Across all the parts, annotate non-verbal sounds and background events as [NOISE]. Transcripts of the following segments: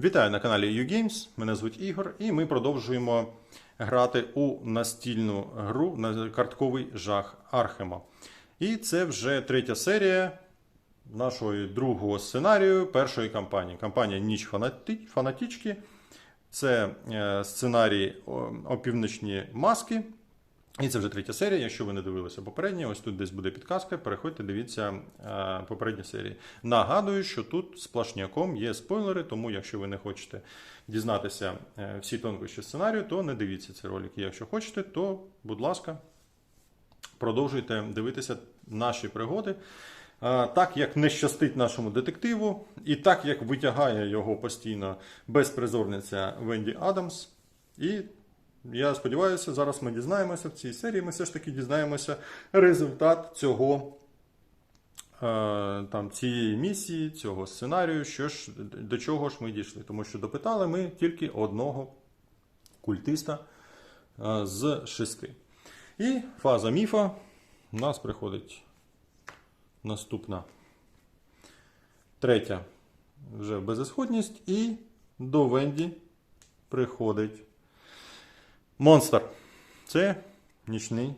Вітаю на каналі YouGames. Мене звуть Ігор, і ми продовжуємо грати у настільну гру на картковий жах Архема. І це вже третя серія нашого другого сценарію першої кампанії. Кампанія Ніч фанатічки. Це е, сценарій опівночні маски. І це вже третя серія. Якщо ви не дивилися попередні, ось тут десь буде підказка. Переходьте, дивіться е, попередні серії. Нагадую, що тут сплашняком є спойлери, тому якщо ви не хочете дізнатися е, всі тонкощі сценарію, то не дивіться ці ролики. Якщо хочете, то, будь ласка, продовжуйте дивитися наші пригоди. Е, Так як не щастить нашому детективу, і так як витягає його постійно безпризорниця Венді Адамс. І я сподіваюся, зараз ми дізнаємося в цій серії. Ми все ж таки дізнаємося результат цього е, там, цієї місії, цього сценарію, що ж, до чого ж ми дійшли. Тому що допитали ми тільки одного культиста е, з шести. І фаза міфа у нас приходить наступна. Третя вже безісходність. І до Венді приходить монстр. Це нічний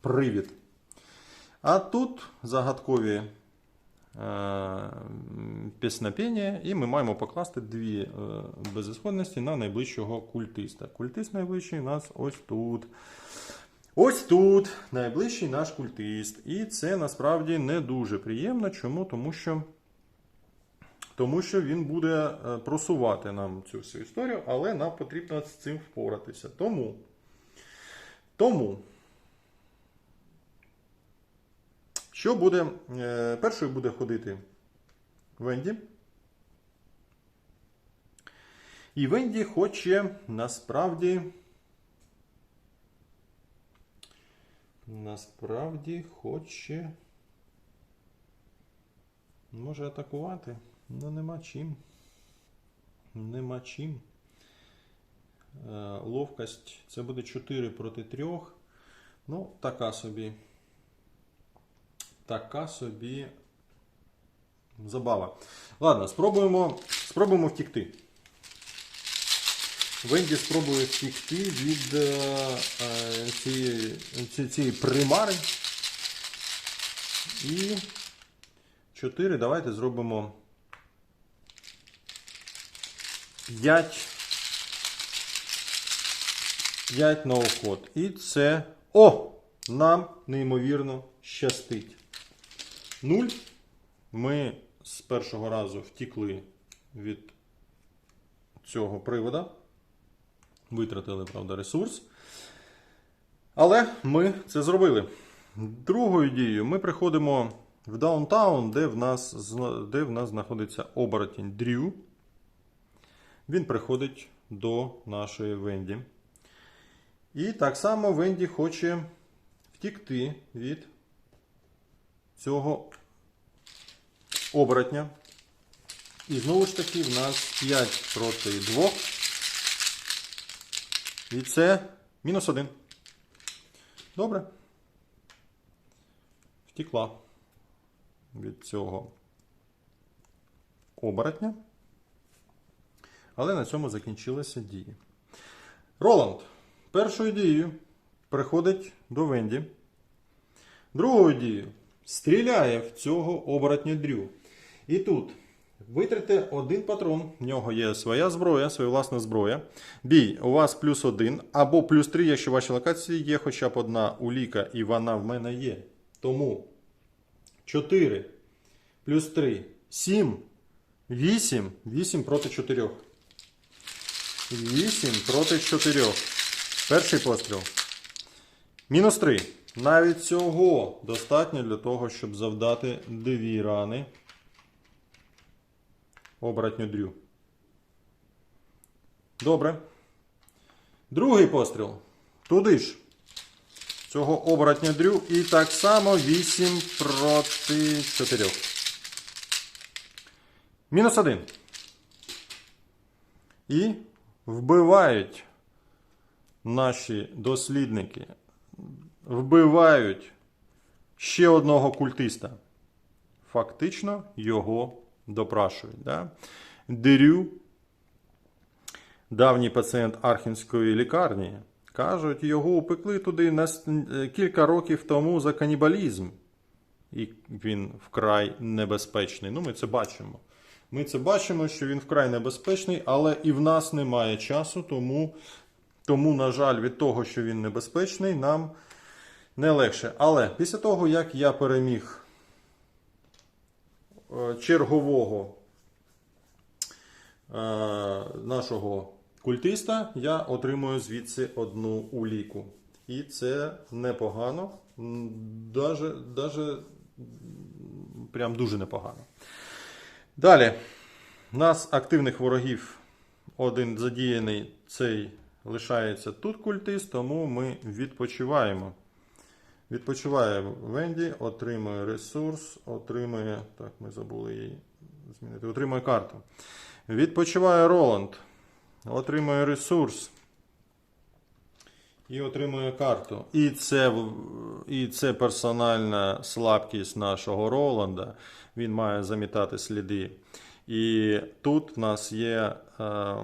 привід. А тут загадкові е, піснопіння, і ми маємо покласти дві е, безісходності на найближчого культиста. Культист найближчий у нас ось тут. Ось тут найближчий наш культист. І це насправді не дуже приємно. Чому? Тому що, тому що він буде е, просувати нам цю всю історію, але нам потрібно з цим впоратися. Тому, тому що буде? е, Першою буде ходити Венді. І Венді хоче насправді. Насправді хоче. Може атакувати. Ну нема чим. Нема чим. Е, Ловкость. Це буде 4 проти 3. Ну, така собі. Така собі. Забава. Ладно, спробуємо, спробуємо втікти. Венді спробує втікти від е, е, цієї, ці- цієї примари. І 4. Давайте зробимо 5. 5 на охот. І це. О! Нам неймовірно щастить. 0. Ми з першого разу втікли від цього привода. Витратили, правда, ресурс. Але ми це зробили. Другою дією ми приходимо в даунтаун, де в нас, де в нас знаходиться оборотень Дрю. Він приходить до нашої Венді. І так само Венді хоче втікти від цього оборотня. І знову ж таки, в нас 5 проти 2. І це мінус 1. Добре. Втікла від цього оборотня. Але на цьому закінчилася дія. Роланд першою дією приходить до Венді. Другою дією стріляє в цього оборотня Дрю. І тут витрите один патрон. В нього є своя зброя, своя власна зброя. Бій, у вас плюс один або плюс три, якщо в вашій локації є хоча б одна уліка, і вона в мене є. Тому 4 плюс 3, 7, 8, 8 проти 4. 8 проти 4. Перший постріл. Мінус 3. Навіть цього достатньо для того, щоб завдати дві рани. Обратню дрю. Добре. Другий постріл. Туди ж. Цього оборотня дрю. І так само 8 проти 4. Мінус 1. І вбивають наші дослідники. Вбивають ще одного культиста. Фактично його допрашують. Да? Дерю, давній пацієнт Архівської лікарні. Кажуть, його упекли туди на кілька років тому за канібалізм. І він вкрай небезпечний. Ну, ми це бачимо. Ми це бачимо, що він вкрай небезпечний, але і в нас немає часу, тому, тому, на жаль, від того, що він небезпечний, нам не легше. Але після того, як я переміг е, чергового е, нашого культиста, я отримую звідси одну уліку. І це непогано. Даже, даже прям дуже непогано. Далі. У нас активних ворогів один задіяний, цей лишається тут культист, тому ми відпочиваємо. Відпочиває Венді, отримує ресурс, отримує. Так, ми забули її змінити. Отримує карту. Відпочиває Роланд. Отримує ресурс. І отримує карту. І це, і це персональна слабкість нашого Роланда. Він має замітати сліди. І тут в нас є е,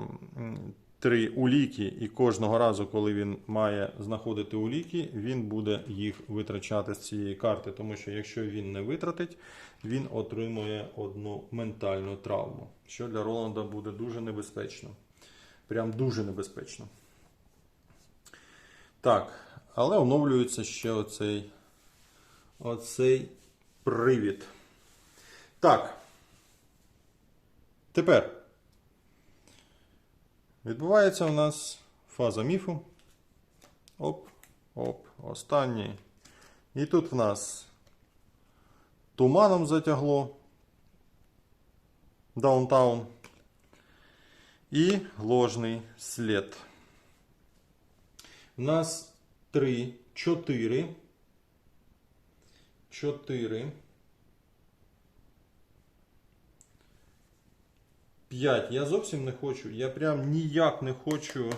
три уліки, і кожного разу, коли він має знаходити уліки, він буде їх витрачати з цієї карти. Тому що якщо він не витратить, він отримує одну ментальну травму, що для Роланда буде дуже небезпечно. Прям дуже небезпечно. Так, але оновлюється ще оцей, оцей привід. Так. Тепер відбувається у нас фаза міфу. Оп, оп, останній. І тут в нас туманом затягло. Даунтаун. І ложний слід. У нас 3, 4. 4. 5. Я зовсім не хочу. Я прям ніяк не хочу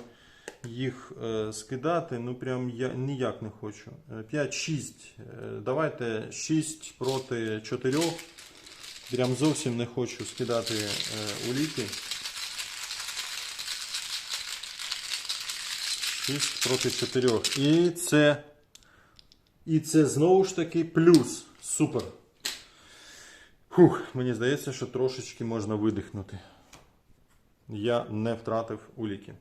їх е, скидати. Ну прям я ніяк не хочу. 5, 6. Давайте 6 проти 4. Прям зовсім не хочу скидати е, уліки. 6 проти 4. І це. І це знову ж таки плюс. Супер. Фух, мені здається, що трошечки можна видихнути. Я не втратив уліки.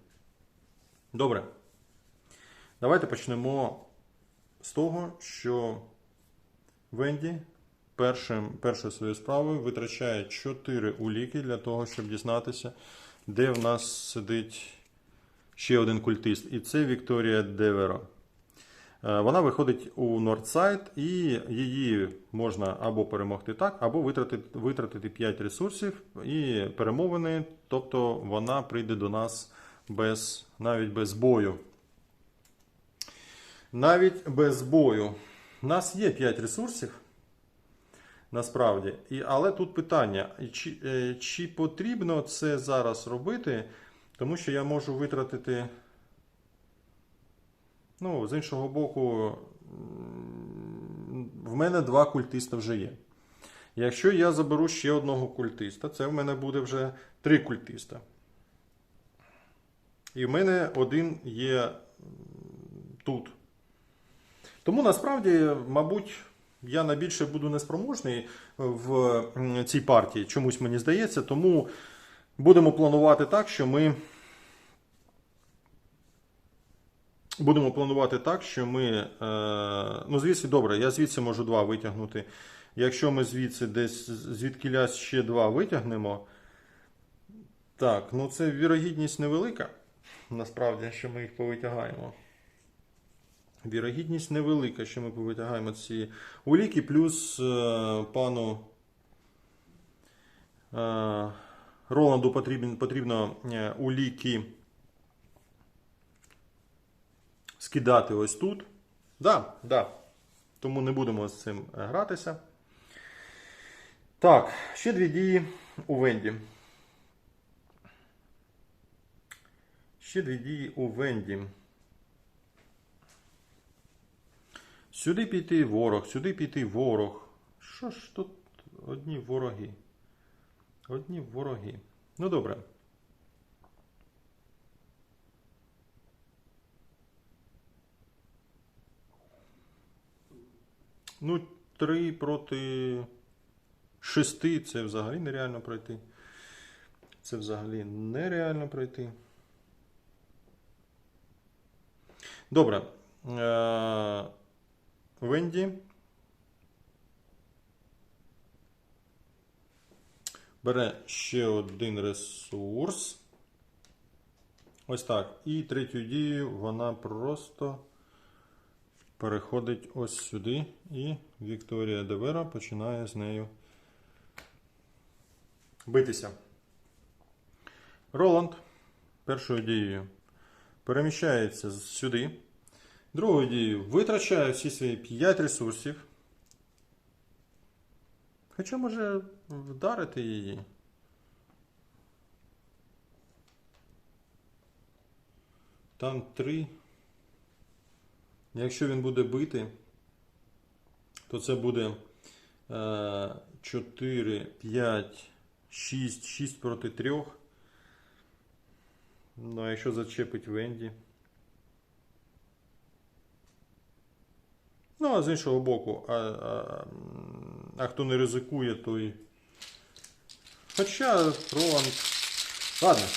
Добре. Давайте почнемо з того, що Венді першим, першою своєю справою витрачає 4 уліки для того, щоб дізнатися, де в нас сидить ще один культист. І це Вікторія Деверо. Е, Вона виходить у Нордсайд, і її можна або перемогти так, або витратити, витратити 5 ресурсів і перемовини. Тобто вона прийде до нас без, навіть без бою. Навіть без бою. У нас є 5 ресурсів. Насправді. І, але тут питання: чи, е, чи потрібно це зараз робити, тому що я можу витратити. Ну, з іншого боку, в мене два культиста вже є. Якщо я заберу ще одного культиста, це в мене буде вже три культиста. І в мене один є тут. Тому насправді, мабуть, я найбільше буду неспроможний в цій партії, чомусь мені здається. Тому будемо планувати так, що ми. Будемо планувати так, що ми. Е, ну, звідси, добре, я звідси можу два витягнути. Якщо ми звідси десь звідкіля ще два витягнемо. Так, ну це вірогідність невелика. Насправді, що ми їх повитягаємо. Вірогідність невелика, що ми повитягаємо ці уліки, плюс е, пану е, Роланду потрібно, потрібно е, уліки скидати ось тут. Да, да. Тому не будемо з цим е, гратися. Так, ще дві дії у Венді. Ще дві дії у Венді. Сюди піти ворог, сюди піти ворог. Що ж тут одні вороги? Одні вороги. Ну добре. Ну, 3 проти 6 це взагалі нереально пройти. Це взагалі нереально пройти. Добре. Е, Венді. Бере ще один ресурс. Ось так. І третю дію вона просто переходить ось сюди. І Вікторія Девера починає з нею битися. Роланд першою дією переміщається сюди. Другою дією витрачає всі свої 5 ресурсів. Хоча може вдарити її. Там 3. Якщо він буде бити, то це буде 4, 5, 6, 6 проти 3. Ну, а якщо зачепить Венді. Ну, а з іншого боку, а, а, а хто не ризикує, той. Хоча Роланд. Ладно,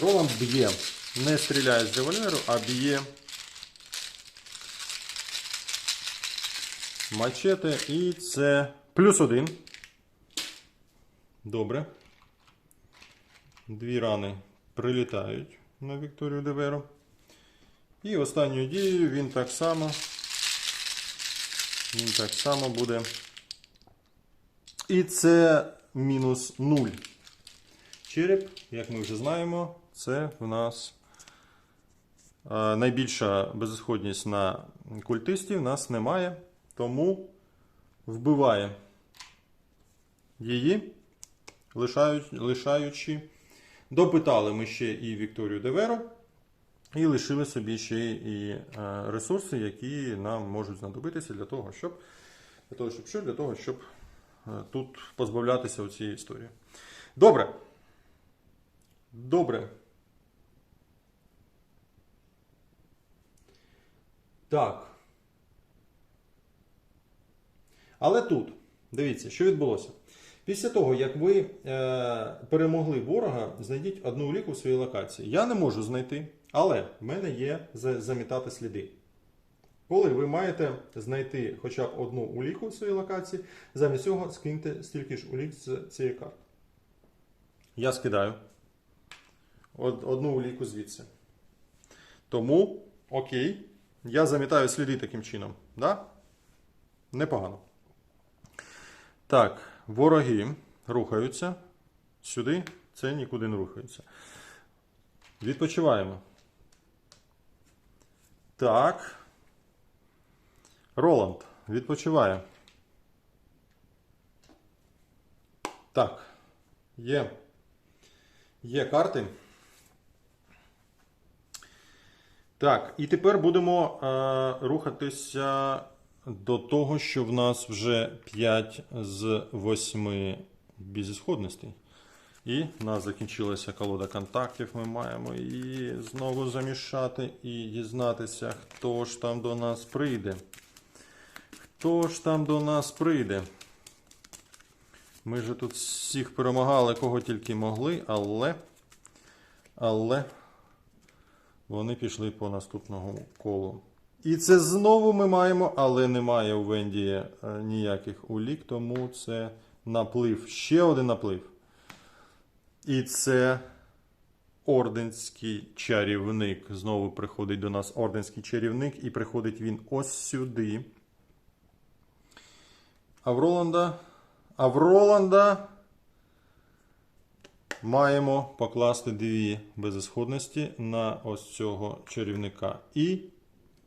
Роланд б'є. Не стріляє з револьверу, а б'є мачете. І це плюс один. Добре. Дві рани прилітають на Вікторію Деверу. І останньою дією він так само. Він так само буде. І це мінус 0. Череп, як ми вже знаємо, це в нас е, найбільша безісходність на культистів. Нас немає. Тому вбиває її, лишаючи. Допитали ми ще і Вікторію Деверо. І лишили собі ще і е, ресурси, які нам можуть знадобитися для того, щоб для того, щоб що? Для того, щоб тут позбавлятися у цієї історії. Добре. Добре. Так. Але тут, дивіться, що відбулося. Після того, як ви е, перемогли ворога, знайдіть одну уліку в своїй локації. Я не можу знайти, але в мене є замітати сліди. Коли ви маєте знайти хоча б одну уліку в своїй локації, замість цього скиньте стільки ж улік з цієї карти. Я скидаю од- одну уліку звідси. Тому, окей, я замітаю сліди таким чином. Да? Непогано. Так, вороги рухаються. Сюди це нікуди не рухається. Відпочиваємо. Так. Роланд відпочиває. Так. Є. Є карти. Так, і тепер будемо е, рухатися до того, що в нас вже 5 з 8 безісходностей. І в нас закінчилася колода контактів. Ми маємо її знову замішати і дізнатися, хто ж там до нас прийде. Хто ж там до нас прийде? Ми ж тут всіх перемагали, кого тільки могли, але. Але вони пішли по наступному колу. І це знову ми маємо, але немає у Венді е, ніяких улік, тому це наплив. Ще один наплив. І це орденський чарівник. Знову приходить до нас орденський чарівник, і приходить він ось сюди. А в Роланда. А в Роланда маємо покласти дві безісходності на ось цього чарівника. І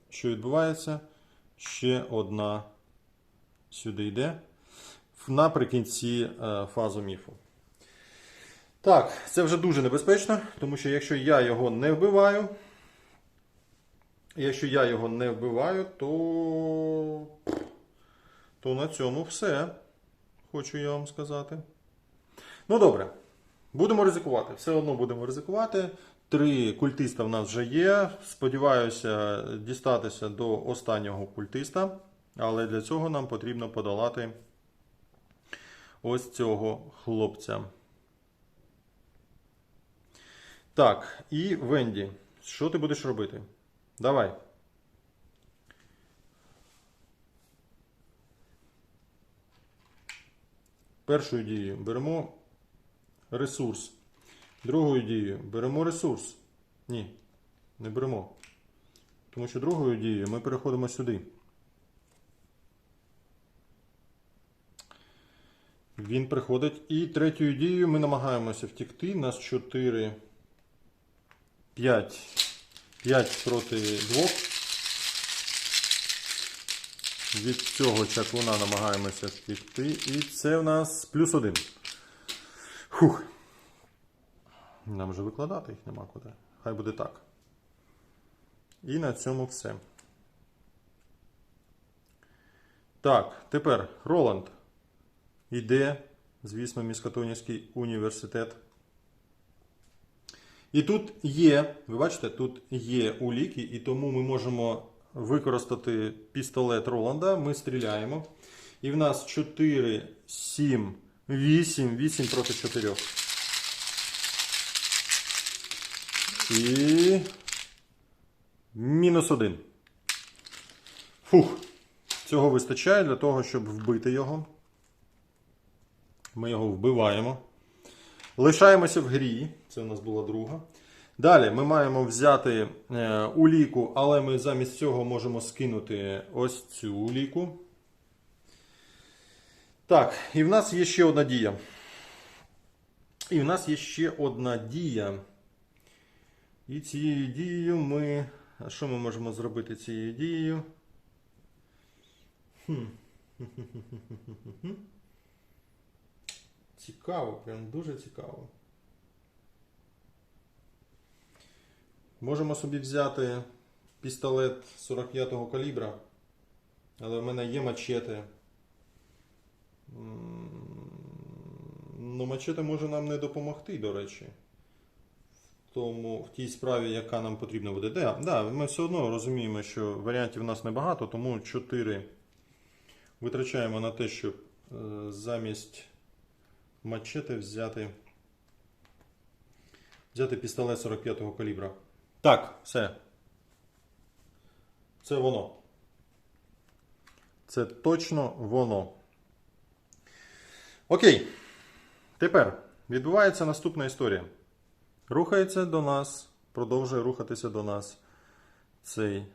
що відбувається? Ще одна сюди йде наприкінці е, фазу міфу. Так, це вже дуже небезпечно, тому що якщо я його не вбиваю, якщо я його не вбиваю, то, то на цьому все. Хочу я вам сказати. Ну добре. Будемо ризикувати. Все одно будемо ризикувати. Три культиста в нас вже є. Сподіваюся дістатися до останнього культиста. Але для цього нам потрібно подолати ось цього хлопця. Так, і Венді. Що ти будеш робити? Давай. Першою дією беремо ресурс. Другою дією беремо ресурс. Ні, не беремо. Тому що другою дією ми переходимо сюди. Він приходить. І третьою дією ми намагаємося втікти. Нас 4, 5. 5 проти 2. Від цього чаклуна намагаємося втікти. І це в нас плюс 1. Фух. Нам вже викладати їх нема куди. Хай буде так. І на цьому все. Так, тепер Роланд йде, звісно, Міскатонівський університет. І тут є, ви бачите, тут є уліки, і тому ми можемо використати пістолет Роланда. Ми стріляємо. І в нас 4, 7, 8, 8 проти 4. І. Мінус один. Фух. Цього вистачає для того, щоб вбити його. Ми його вбиваємо. Лишаємося в грі. Це у нас була друга. Далі ми маємо взяти е, уліку, але ми замість цього можемо скинути ось цю уліку. Так, і в нас є ще одна дія. І в нас є ще одна дія. І цією дією ми. А що ми можемо зробити цією дією? Хм. [LAUGHS] Цікаво, прям дуже цікаво. Можемо собі взяти пістолет 45-го калібра, але в мене є мачете. М, Ну, мачете може нам не допомогти, до речі. В Тому в тій справі, яка нам потрібна буде. Да, да, ми все одно розуміємо, що варіантів у нас небагато, тому 4 витрачаємо на те, щоб е, замість мачете взяти, взяти пістолет 45-го калібра. Так, все. Це воно. Це точно воно. Окей. Тепер відбувається наступна історія. Рухається до нас, продовжує рухатися до нас цей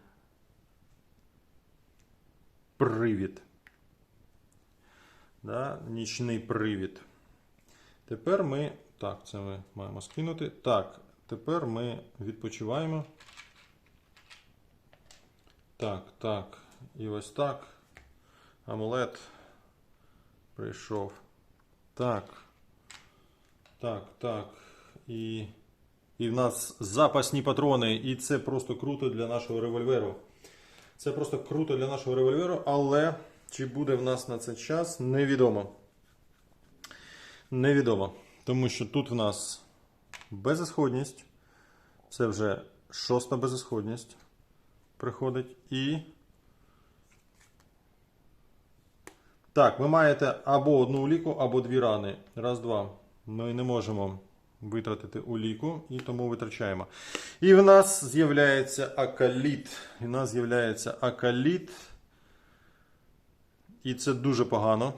привід. Да? Нічний привід. Тепер ми. Так, це ми маємо скинути. Так, тепер ми відпочиваємо. Так, так. І ось так. Амулет прийшов. Так. Так, так. І, і в нас запасні патрони. І це просто круто для нашого револьверу. Це просто круто для нашого револьверу, але чи буде в нас на це час, невідомо. Невідомо. Тому що тут в нас безісходність. Це вже шоста безісходність приходить. І. Так, ви маєте або одну уліку, або дві рани. Раз, два. Ми не можемо витратити уліку і тому витрачаємо. І в нас з'являється акаліт. І в нас з'являється акаліт. І це дуже погано.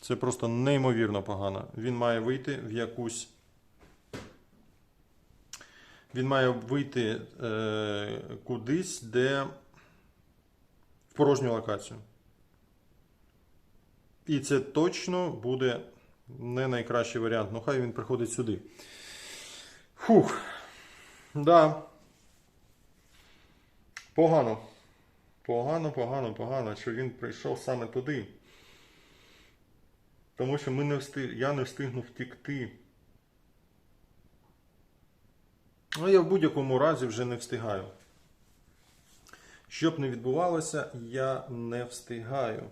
Це просто неймовірно погано. Він має вийти в якусь. Він має вийти е, кудись, де в порожню локацію. І це точно буде не найкращий варіант. Ну, хай він приходить сюди. Фух. Да. Погано. Погано, погано, погано, що він прийшов саме туди. Тому що ми не встиг, я не встигнув втікти. Ну, я в будь-якому разі вже не встигаю. Щоб не відбувалося, я не встигаю.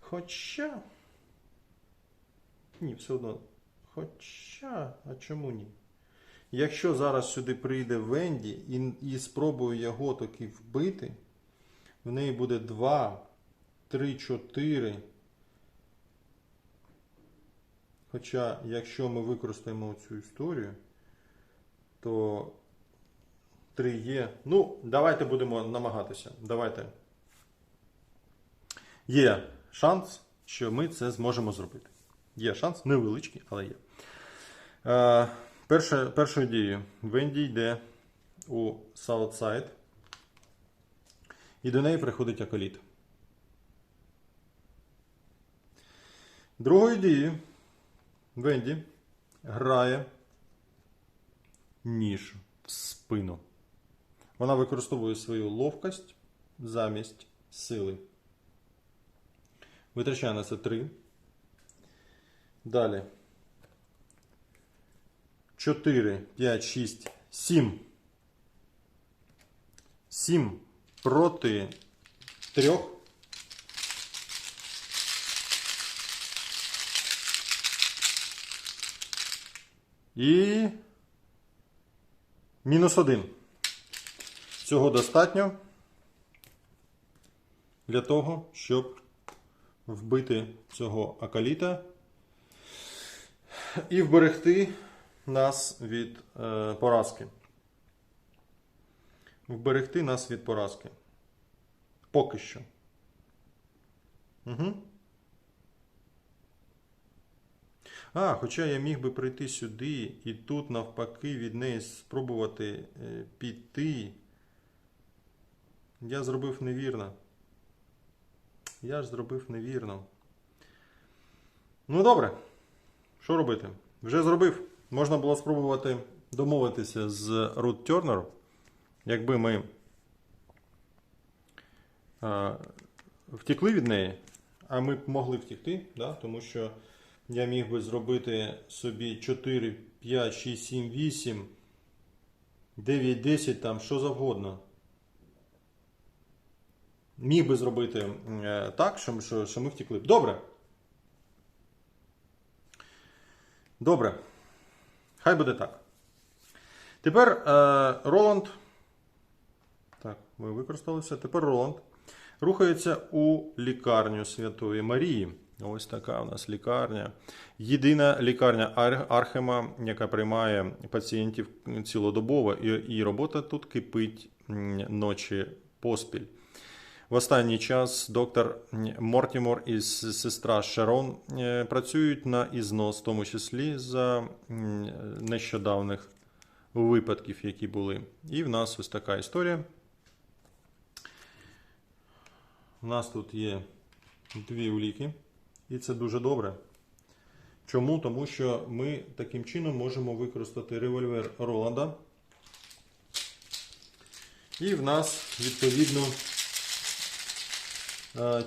Хоча. Ні, все одно. Хоча, а чому ні? Якщо зараз сюди прийде Венді і, і спробую його таки вбити, в неї буде 2, 3, 4. Хоча, якщо ми використаємо цю історію, то 3 є. Ну, давайте будемо намагатися. Давайте. Є шанс, що ми це зможемо зробити. Є шанс, невеличкий, але є. Е, перше, першою дією Венді йде у Саутсайд. І до неї приходить аколіт. Другою дією Венді грає ніж в спину. Вона використовує свою ловкость замість сили. Витрачає на це 3. Далі. 4, 5, 6, 7. 7 проти 3. І мінус 1. Цього достатньо для того, щоб вбити цього акаліта і вберегти нас від е, поразки. Вберегти нас від поразки. Поки що. Угу. А, хоча я міг би прийти сюди і тут навпаки від неї спробувати е, піти. Я зробив невірно. Я ж зробив невірно. Ну добре. Що робити? Вже зробив. Можна було спробувати домовитися з Root Turner. Якби ми а, втекли від неї, а ми б могли втекти, да? тому що я міг би зробити собі 4, 5, 6, 7, 8, 9, 10, там що завгодно. Міг би зробити е, так, що, що, ми втекли. б. Добре. Добре. Хай буде так. Тепер е, Роланд. Так, ми використалися. Тепер Роланд рухається у лікарню Святої Марії. Ось така у нас лікарня. Єдина лікарня Архема, яка приймає пацієнтів цілодобово, і, і робота тут кипить ночі поспіль. В останній час доктор Мортімор і сестра Шерон е, працюють на ізнос, в тому числі за нещодавних випадків, які були. І в нас ось така історія. У нас тут є дві уліки, і це дуже добре. Чому? Тому що ми таким чином можемо використати револьвер Роланда. І в нас відповідно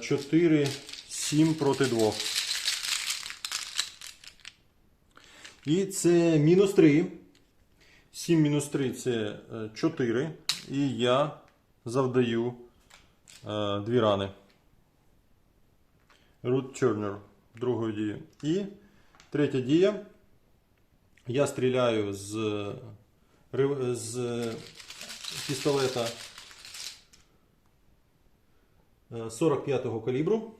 4, 7 проти 2. І це мінус 3. 7 мінус 3 це 4. І я завдаю е, дві рани. Root Turner другою дією. І третя дія. Я стріляю з, з пістолета е, 45-го калібру.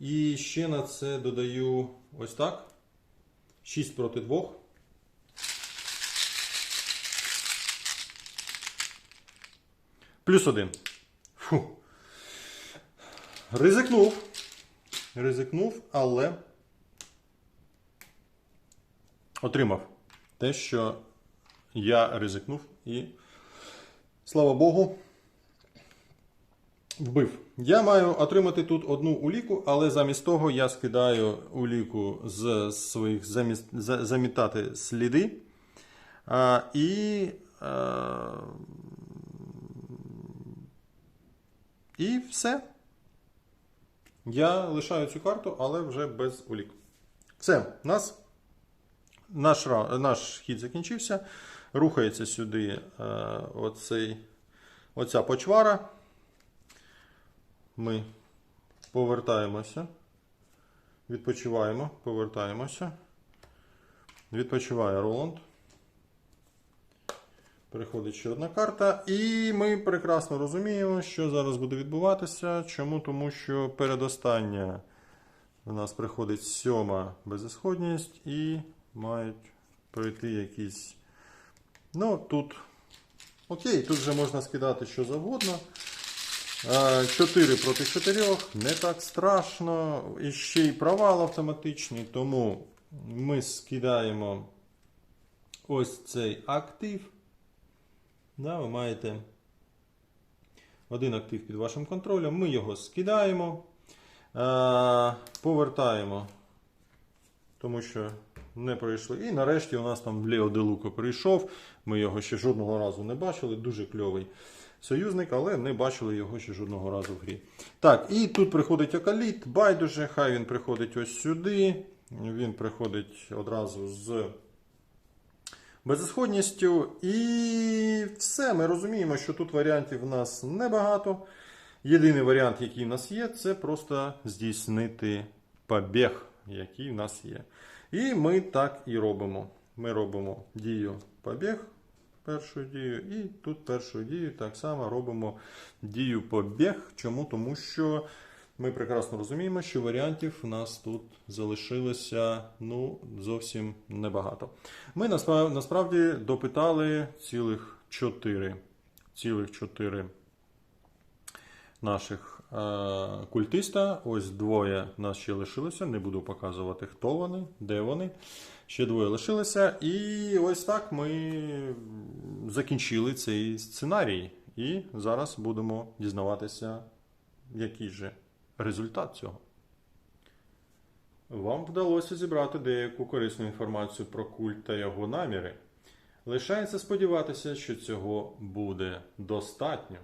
І ще на це додаю ось так. 6 проти 2. Плюс 1. Фу. Ризикнув. Ризикнув, але отримав те, що я ризикнув і, слава Богу, вбив. Я маю отримати тут одну уліку, але замість того я скидаю уліку з своїх заміс- замітати сліди. А, і, а, і все. Я лишаю цю карту, але вже без улік. Все, нас, наш, наш хід закінчився. Рухається сюди е, оцей, оця почвара. Ми повертаємося відпочиваємо, повертаємося. Відпочиває Роланд. Переходить ще одна карта, і ми прекрасно розуміємо, що зараз буде відбуватися. Чому? Тому що передостання у нас приходить сьома безісходність і мають пройти якісь. Ну, тут. Окей, тут вже можна скидати що завгодно. 4 проти 4, не так страшно. І ще й провал автоматичний, тому ми скидаємо ось цей актив. Да, ви маєте один актив під вашим контролем. Ми його скидаємо, е, повертаємо, тому що не пройшли. І нарешті у нас там Лео Делуко прийшов. Ми його ще жодного разу не бачили. Дуже кльовий союзник, але не бачили його ще жодного разу в грі. Так, і тут приходить Окаліт, байдуже, хай він приходить ось сюди. Він приходить одразу з безісходністю. І все, ми розуміємо, що тут варіантів в нас небагато. Єдиний варіант, який в нас є, це просто здійснити побіг, який в нас є. І ми так і робимо. Ми робимо дію побіг, першу дію, і тут першу дію так само робимо дію побіг. Чому? Тому що ми прекрасно розуміємо, що варіантів у нас тут залишилося ну, зовсім небагато. Ми насправді, допитали цілих чотири. Цілих чотири наших е, культиста. Ось двоє нас ще лишилося. Не буду показувати, хто вони, де вони. Ще двоє лишилося. І ось так ми закінчили цей сценарій. І зараз будемо дізнаватися, який же результат цього. Вам вдалося зібрати деяку корисну інформацію про культ та його наміри. Лишається сподіватися, що цього буде достатньо.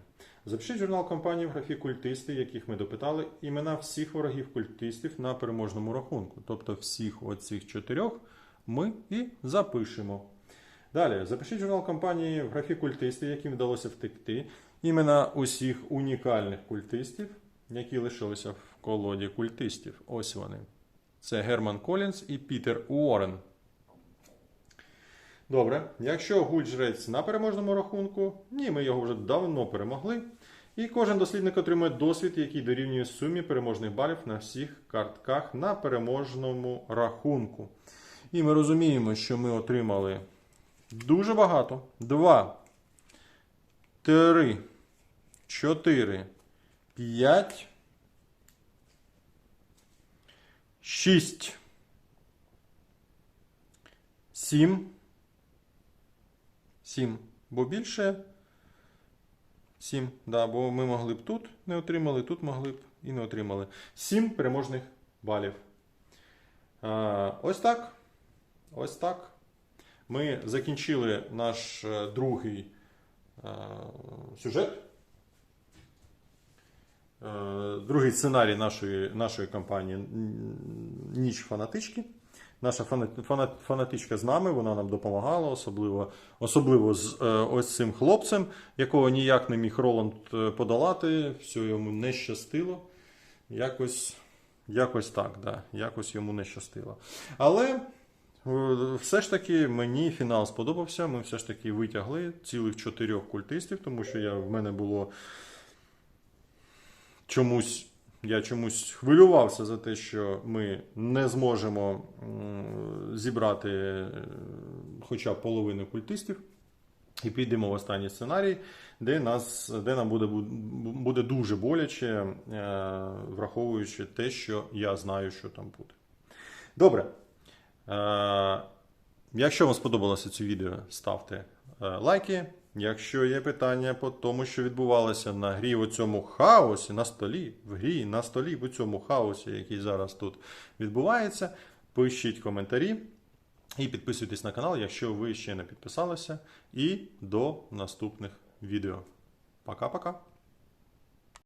Запишіть журнал компанії в графі культисти, яких ми допитали, імена всіх ворогів культистів на переможному рахунку. Тобто всіх оцих чотирьох ми і запишемо. Далі, запишіть журнал компанії в графі культисти, яким вдалося втекти, імена усіх унікальних культистів, які лишилися в колоді культистів. Ось вони. Це Герман Колінс і Пітер Уоррен. Добре, якщо гуль-жрець на переможному рахунку, ні, ми його вже давно перемогли. І кожен дослідник отримує досвід, який дорівнює сумі переможних балів на всіх картках на переможному рахунку. І ми розуміємо, що ми отримали дуже багато. 2, 3, 4, 5, 6, 7. 7. Бо більше 7. Да, бо ми могли б тут не отримали, тут могли б і не отримали. 7 переможних балів. А, ось так. Ось так. Ми закінчили наш е, другий е, сюжет. Е, Другий сценарій нашої, нашої кампанії Ніч фанатички. Наша фана- фана- фанатичка з нами, вона нам допомагала, особливо, особливо з е, ось цим хлопцем, якого ніяк не міг Роланд е, подолати, все йому не щастило. Якось, якось так, да, якось йому не щастило. Але все ж таки мені фінал сподобався. Ми все ж таки витягли цілих чотирьох культистів, тому що я, в мене було чомусь. Я чомусь хвилювався за те, що ми не зможемо зібрати е, хоча б половину культистів. І підемо в останній сценарій, де, нас, де нам буде, буде дуже боляче, е, враховуючи те, що я знаю, що там буде. Добре. Е, Якщо вам сподобалося це відео, ставте лайки. Якщо є питання по тому, що відбувалося на грі в цьому хаосі, на столі, в грі, на столі в цьому хаосі, який зараз тут відбувається, пишіть коментарі і підписуйтесь на канал, якщо ви ще не підписалися. І до наступних відео. Пока-пока.